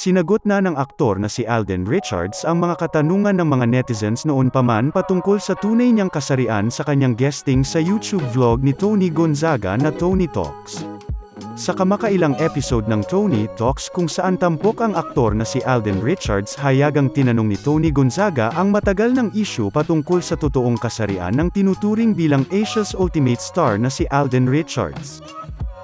Sinagot na ng aktor na si Alden Richards ang mga katanungan ng mga netizens noon pa man patungkol sa tunay niyang kasarian sa kanyang guesting sa YouTube vlog ni Tony Gonzaga na Tony Talks. Sa kamakailang episode ng Tony Talks kung saan tampok ang aktor na si Alden Richards hayagang tinanong ni Tony Gonzaga ang matagal ng issue patungkol sa totoong kasarian ng tinuturing bilang Asia's ultimate star na si Alden Richards.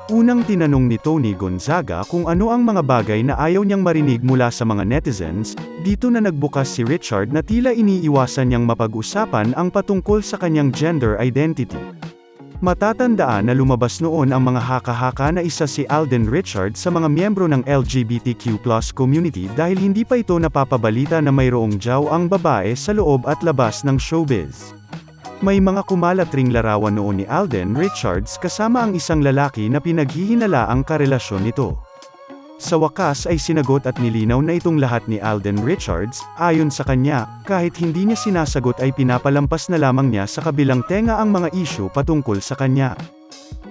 Unang tinanong ni Tony Gonzaga kung ano ang mga bagay na ayaw niyang marinig mula sa mga netizens, dito na nagbukas si Richard na tila iniiwasan niyang mapag-usapan ang patungkol sa kanyang gender identity. Matatandaan na lumabas noon ang mga haka-haka na isa si Alden Richard sa mga miyembro ng LGBTQ community dahil hindi pa ito napapabalita na mayroong jaw ang babae sa loob at labas ng showbiz. May mga kumalat ring larawan noon ni Alden Richards kasama ang isang lalaki na pinaghihinala ang karelasyon nito. Sa wakas ay sinagot at nilinaw na itong lahat ni Alden Richards, ayon sa kanya, kahit hindi niya sinasagot ay pinapalampas na lamang niya sa kabilang tenga ang mga issue patungkol sa kanya.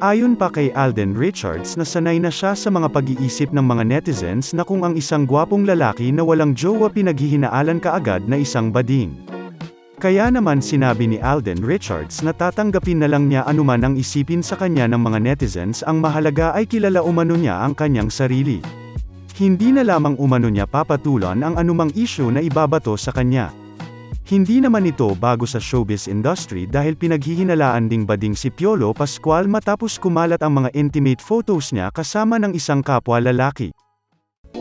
Ayon pa kay Alden Richards na sanay na siya sa mga pag-iisip ng mga netizens na kung ang isang gwapong lalaki na walang jowa pinaghihinaalan kaagad na isang bading. Kaya naman sinabi ni Alden Richards na tatanggapin na lang niya anuman ang isipin sa kanya ng mga netizens ang mahalaga ay kilala umano niya ang kanyang sarili. Hindi na lamang umano niya papatulan ang anumang issue na ibabato sa kanya. Hindi naman ito bago sa showbiz industry dahil pinaghihinalaan ding bading si Piolo Pascual matapos kumalat ang mga intimate photos niya kasama ng isang kapwa lalaki.